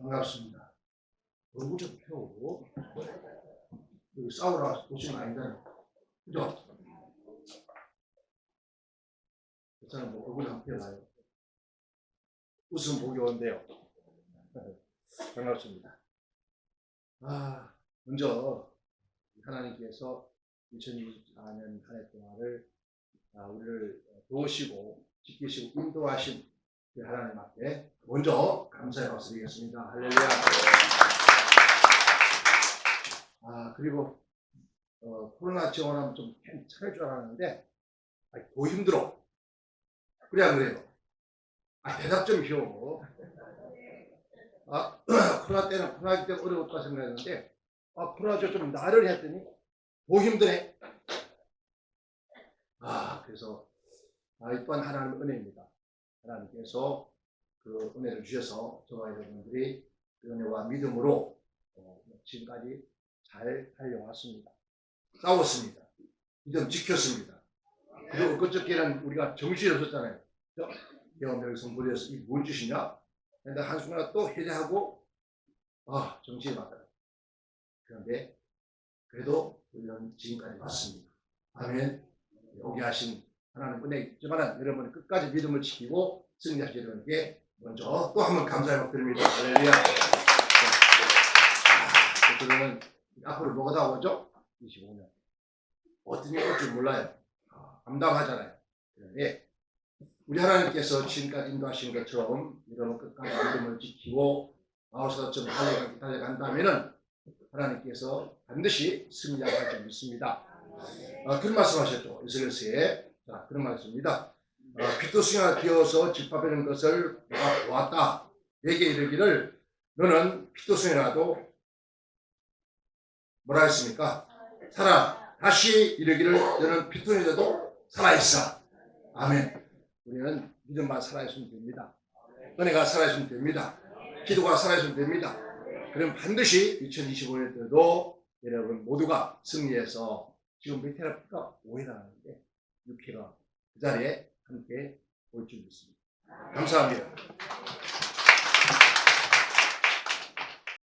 반갑습니다. 얼굴 좀 펴고 여기 싸우러 오신 거 아니잖아요. 그죠? 저는 뭐 얼굴 한번 펴봐요. 웃음 보기 온대요. 반갑습니다. 아, 먼저 하나님께서 2024년 한 해 동안을 아, 우리를 도우시고 지키시고 인도하신 그 하나님 앞에 먼저 감사의 박수 드리겠습니다. 할렐루야. 아, 그리고 어, 코로나 지원하면 좀 괜찮을 줄 알았는데 아니, 더 힘들어. 그래야 그래요. 아, 대답 좀 쉬워. 아, 코로나 때는 코로나 때 어려웠다 생각했는데 아, 코로나 좀 나를 했더니 더 힘드네. 아, 그래서 아, 이 또한 하나님의 은혜입니다. 하나님께서 그 은혜를 주셔서 저와 여러분들이 그 은혜와 믿음으로 어, 지금까지 잘 달려왔습니다. 싸웠습니다. 믿음 지켰습니다. 그리고 그저께는 우리가 정신이 없었잖아요. 대원별 성부에서 이뭘 주시냐? 근데 한순간 또 해제하고 아 정신이 맞아요. 그런데 그래도 우리는 지금까지 왔습니다. 아멘. 오게 하신 하나님 은혜 있지만 여러분 끝까지 믿음을 지키고 승리하시려는 게 먼저 또 한번 감사의 박 드립니다. 할렐루야. 자, 그러면 앞으로 뭐가 나오죠? 25년. 어떤 일이 올지 몰라요. 아, 암담하잖아요. 그런데 우리 하나님께서 지금까지 인도하신 것처럼 여러분 끝까지 믿음을 지키고 나와서 좀 달려가, 달려간다면은 하나님께서 반드시 승리할 줄 믿습니다. 아, 그런 말씀하셨죠. 이스라엘서에 자 그런 말씀입니다. 아, 피토승이가 되어서 집합하는 것을 보았다. 내게 이르기를 너는 피토승이라도 뭐라 했습니까? 살아. 다시 이르기를 너는 피토승이라도 살아있어. 아멘. 우리는 믿음만 살아있으면 됩니다. 은혜가 살아있으면 됩니다. 기도가 살아있으면 됩니다. 그럼 반드시 2025년 때도 여러분 모두가 승리해서 지금 메테라피가 5회 나가는 데 6회가 그 자리에 함께 올줄 믿습니다. 감사합니다.